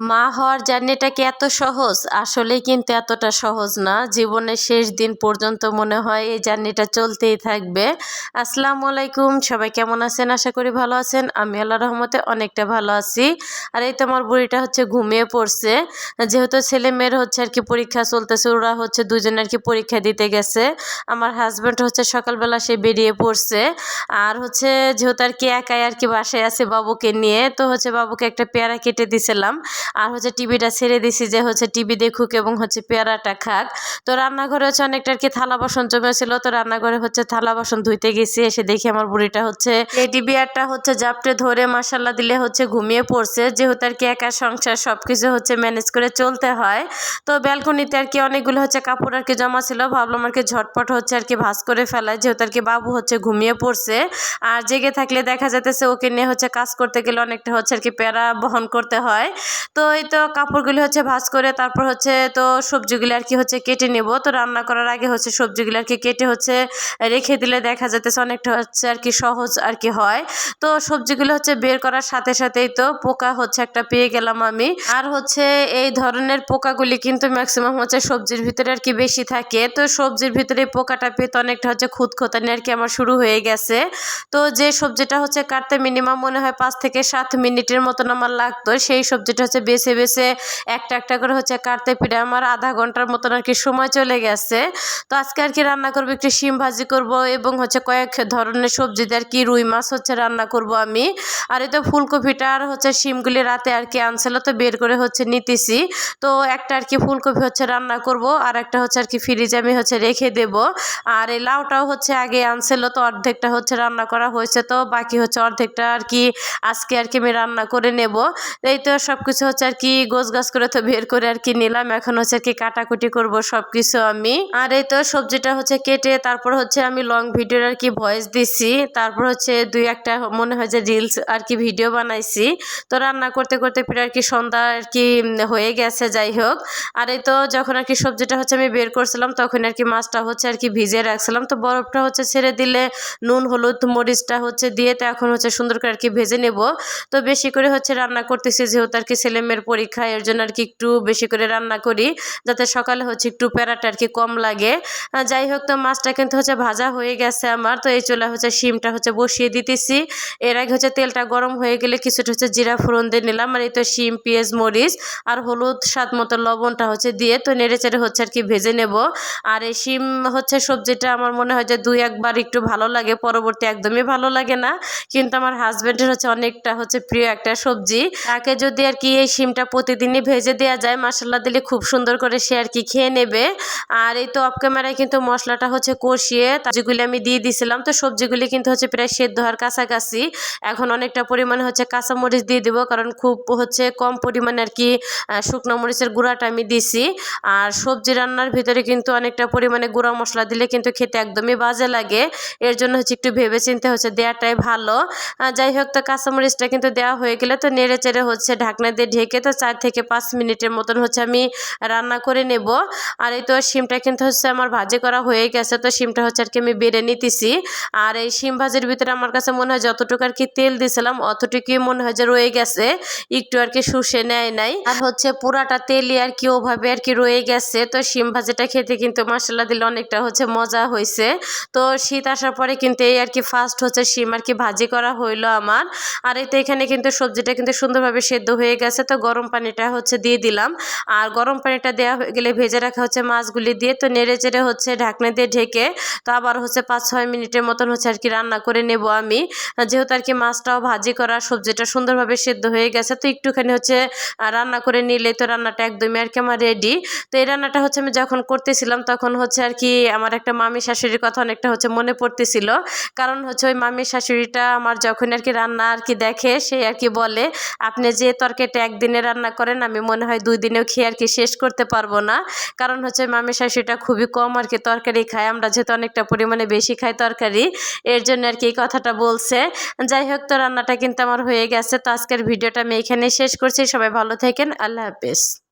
মা হওয়ার জার্নিটা কি এত সহজ? আসলেই কিন্তু এতটা সহজ না। জীবনের শেষ দিন পর্যন্ত মনে হয় এই জার্নিটা চলতেই থাকবে। আসসালামু আলাইকুম, সবাই কেমন আছেন? আশা করি ভালো আছেন। আমি আল্লাহ রহমতে অনেকটা ভালো আছি। আর এই তোমার বুড়িটা হচ্ছে ঘুমিয়ে পড়ছে। যেহেতু ছেলে মেয়ের হচ্ছে আর কি পরীক্ষা চলতেছে, ওরা হচ্ছে দুজনে আর কি পরীক্ষা দিতে গেছে। আমার হাজব্যান্ড হচ্ছে সকালবেলা সে বেরিয়ে পড়ছে। আর হচ্ছে যেহেতু আর কি একাই আর কি বাসায় আছে বাবুকে নিয়ে, তো হচ্ছে বাবুকে একটা পেয়ারা কেটে দিছিলাম। আর হচ্ছে টিভিটা ছেড়ে দিছি যে হচ্ছে টিভি দেখুক এবং হচ্ছে পেয়ারাটা খাক। তো রান্নাঘরে হচ্ছে অনেকটা আর কি থালা বাসন জমেছিল, তো রান্নাঘরে হচ্ছে থালা বাসন ধুইতে গেছি, এসে দেখি আমার বুড়িটা হচ্ছে টিভি একটা হচ্ছে জাপটে ধরে মাসাল্লা দিলে হচ্ছে ঘুমিয়ে পড়ছে। যেহেতু আর কি একা সংসার সব কিছু হচ্ছে ম্যানেজ করে চলতে হয়। তো ব্যালকনিতে আর কি অনেকগুলো হচ্ছে কাপড় আর কি জমা ছিল, ভাবলাম আর কি ঝটপট হচ্ছে আর কি ভাস করে ফেলায় যেহেতু আর কি বাবু হচ্ছে ঘুমিয়ে পড়ছে। আর জেগে থাকলে দেখা যেতেছে ওকে নিয়ে হচ্ছে কাজ করতে গেলে অনেকটা হচ্ছে আর কি প্যারা বহন করতে হয়। তো এই তো কাপড়গুলি হচ্ছে ভাজ করে তারপর হচ্ছে তো সবজিগুলি আর কি হচ্ছে কেটে নেব। তো রান্না করার আগে হচ্ছে সবজিগুলি আর কি কেটে হচ্ছে রেখে দিলে দেখা যেতেছে অনেকটা হচ্ছে আর কি সহজ আর কি হয়। তো সবজিগুলো হচ্ছে বের করার সাথে সাথেই তো পোকা হচ্ছে একটা পেয়ে গেলাম আমি। আর হচ্ছে এই ধরনের পোকাগুলি কিন্তু ম্যাক্সিমাম হচ্ছে সবজির ভিতরে আর কি বেশি থাকে। তো সবজির ভিতরে পোকাটা পেতে অনেকটা হচ্ছে খুঁতখোতানি আর কি আমার শুরু হয়ে গেছে। তো যে সবজিটা হচ্ছে কাটতে মিনিমাম মনে হয় পাঁচ থেকে সাত মিনিটের মতন আমার লাগতো, সেই সবজিটা হচ্ছে বেছে বেছে একটা একটা করে হচ্ছে কাটতে পিঠে আমার আধা ঘণ্টার মতন আর কি সময় চলে গেছে। তো আজকে আর কি রান্না করব, একটু শিম ভাজি করব এবং হচ্ছে কয়েক ধরনের সবজি আর কি রুই মাছ হচ্ছে রান্না করব আমি। আর এই তো ফুলকপিটা আর হচ্ছে শিমগুলি রাতে আর কি আনছিল, তো বের করে হচ্ছে নিতেছি। তো একটা আর কি ফুলকপি হচ্ছে রান্না করব, আর একটা হচ্ছে আর কি ফ্রিজে আমি হচ্ছে রেখে দেব। আর এই লাউটাও হচ্ছে আগে আনছিল, তো অর্ধেকটা হচ্ছে রান্না করা হয়েছে, তো বাকি হচ্ছে অর্ধেকটা আর কি আজকে আর কি আমি রান্না করে নেব। এই তো সব কিছু হচ্ছে আর কি গোছ গাছ করে তো বের করে আর কি নিলাম এখন হচ্ছে আর কি কাটাকুটি করব সব কিছু আমি আর এই তো সবজিটা হচ্ছে কেটে তারপর হচ্ছে আমি লং ভিডিওর আর কি ভয়েস দিছি তারপর হচ্ছে দুই একটা মনে হয় যে রিলস আর কি ভিডিও বানাইছি তো রান্না করতে করতে ফিরে আর কি সন্ধ্যা আর কি হয়ে গেছে যাই হোক আর এই তো যখন আর কি সবজিটা হচ্ছে আমি বের করছিলাম তখন আর কি মাছটা হচ্ছে আর কি ভিজিয়ে রাখছিলাম তো বরফটা হচ্ছে ছেড়ে দিলে নুন হলুদ মরিচটা হচ্ছে দিয়ে তো এখন হচ্ছে সুন্দর করে আর কি ভেজে নেব তো বেশি করে হচ্ছে রান্না করতেছি যেহেতু আর কি ছেলে মেয়ের পরীক্ষা, এর জন্য আর কি একটু বেশি করে রান্না করি, যাতে সকালে হচ্ছে একটু প্যারাটা আর কি কম লাগে। যাই হোক, তো মাছটা কিন্তু হচ্ছে ভাজা হয়ে গেছে আমার, তো এই চলে হচ্ছে শিমটা হচ্ছে বসিয়ে দিতেছি। এর আগে হচ্ছে তেলটা গরম হয়ে গেলে কিছুটা হচ্ছে জিরা ফোড়ন দিয়ে নিলাম, আর এই তো শিম, পেঁয়াজ, মরিচ আর হলুদ স্বাদ মতো লবণটা হচ্ছে দিয়ে তো নেড়ে চেড়ে হচ্ছে আর কি ভেজে নেব। আর এই শিম হচ্ছে সবজিটা আমার মনে হয় যে দুই একবার একটু ভালো লাগে, পরবর্তী একদমই ভালো লাগে না। কিন্তু আমার হাজব্যান্ডের হচ্ছে অনেকটা হচ্ছে প্রিয় একটা সবজি। তাকে যদি আর কি এই শিমটা প্রতিদিনই ভেজে দেওয়া যায়। মশলা দিলে খুব সুন্দর করে সে আর কি খেয়ে নেবে। আর এই তো অফ ক্যামেরায় কিন্তু মশলাটা হচ্ছে কষিয়ে যেগুলি আমি দিয়ে দিছিলাম। তো সবজিগুলি কিন্তু হচ্ছে প্রায় সেদ্ধ হওয়ার কাছাকাছি। এখন অনেকটা পরিমাণে হচ্ছে কাঁচামরিচ দিয়ে দেবো, কারণ খুব হচ্ছে কম পরিমাণে আর কি শুকনো মরিচের গুঁড়াটা আমি দিছি। আর সবজি রান্নার ভিতরে কিন্তু অনেকটা পরিমাণে গুঁড়া মশলা দিলে কিন্তু খেতে একদমই বাজে লাগে। এর জন্য হচ্ছে একটু ভেবে চিনতে হচ্ছে দেওয়াটাই ভালো। যাই হোক, তো কাঁচামরিচটা কিন্তু দেওয়া হয়ে গেলে তো নেড়ে চেড়ে হচ্ছে ঢাকনা দিয়ে ঢেকে তো চার থেকে পাঁচ মিনিটের মতন হচ্ছে আমি রান্না করে নেব। আর এই তো শিমটা কিন্তু হচ্ছে আমার ভাজি করা হয়ে গেছে, তো শিমটা হচ্ছে আর কি আমি বেড়ে নিতেছি। আর এই শিম ভাজির ভিতরে আমার কাছে মনে হয় যতটুকু আর কি তেল দিয়েছিলাম অতটুকুই মনে হয় যে রয়ে গেছে। একটু আর কি শুষে নেয় নাই। আর হচ্ছে পুরাটা তেলই আর কি ওভাবে আর কি রয়ে গেছে। তো শিম ভাজিটা খেতে কিন্তু মশলা দিলে অনেকটা হচ্ছে মজা হয়েছে। তো শীত আসার পরে কিন্তু এই আর কি ফার্স্ট হচ্ছে শিম আর কি ভাজি করা হইল আমার। আর এই তো এখানে কিন্তু সবজিটা কিন্তু সুন্দরভাবে সেদ্ধ হয়ে গেছে, তো গরম পানিটা হচ্ছে দিয়ে দিলাম। আর গরম পানিটা দেওয়া হয়ে গেলে ভেজে রাখা হচ্ছে মাছগুলি দিয়ে। তো নেড়ে চেড়ে হচ্ছে ঢাকনা দিয়ে ঢেকে তো আবার হচ্ছে পাঁচ, ছয় মিনিটের মতন হচ্ছে আর কি রান্না করে নেব আমি। যেহেতু আর কি মাছটাও ভাজি করা, সবজিটা সুন্দরভাবে সেদ্ধ হয়ে গেছে, তো একটুখানি হচ্ছে রান্না করে নিলে তো রান্নাটা একদমই আর কি আমার রেডি তো এই রান্নাটা হচ্ছে আমি যখন করতেছিলাম তখন হচ্ছে আর কি আমার একটা মামি শাশুড়ির কথা অনেকটা হচ্ছে মনে পড়তেছিল। কারণ হচ্ছে ওই মামি শাশুড়িটা আমার যখন আর কি রান্না আর কি দেখে সে আর কি বলে, আপনি যে তরকারিটা একদিনে রান্না করেন, আমি মনে হয় দুই দিনেও খেয়ে আর কি শেষ করতে পারব না। কারণ হচ্ছে মামি শাশুড়িটা খুবই কম আর কি তরকারি খায়। আমরা যেহেতু অনেকটা পরিমাণে বেশি খাই তরকারি, এর জন্য আর কি এই কথাটা বলছে। যাই হোক, তো রান্নাটা কিন্তু আমার হয়ে গেছে। তো আজকের ভিডিওটা আমি এখানে শেষ করছি। সবাই ভালো থাকেন। আল্লাহ হাফেজ।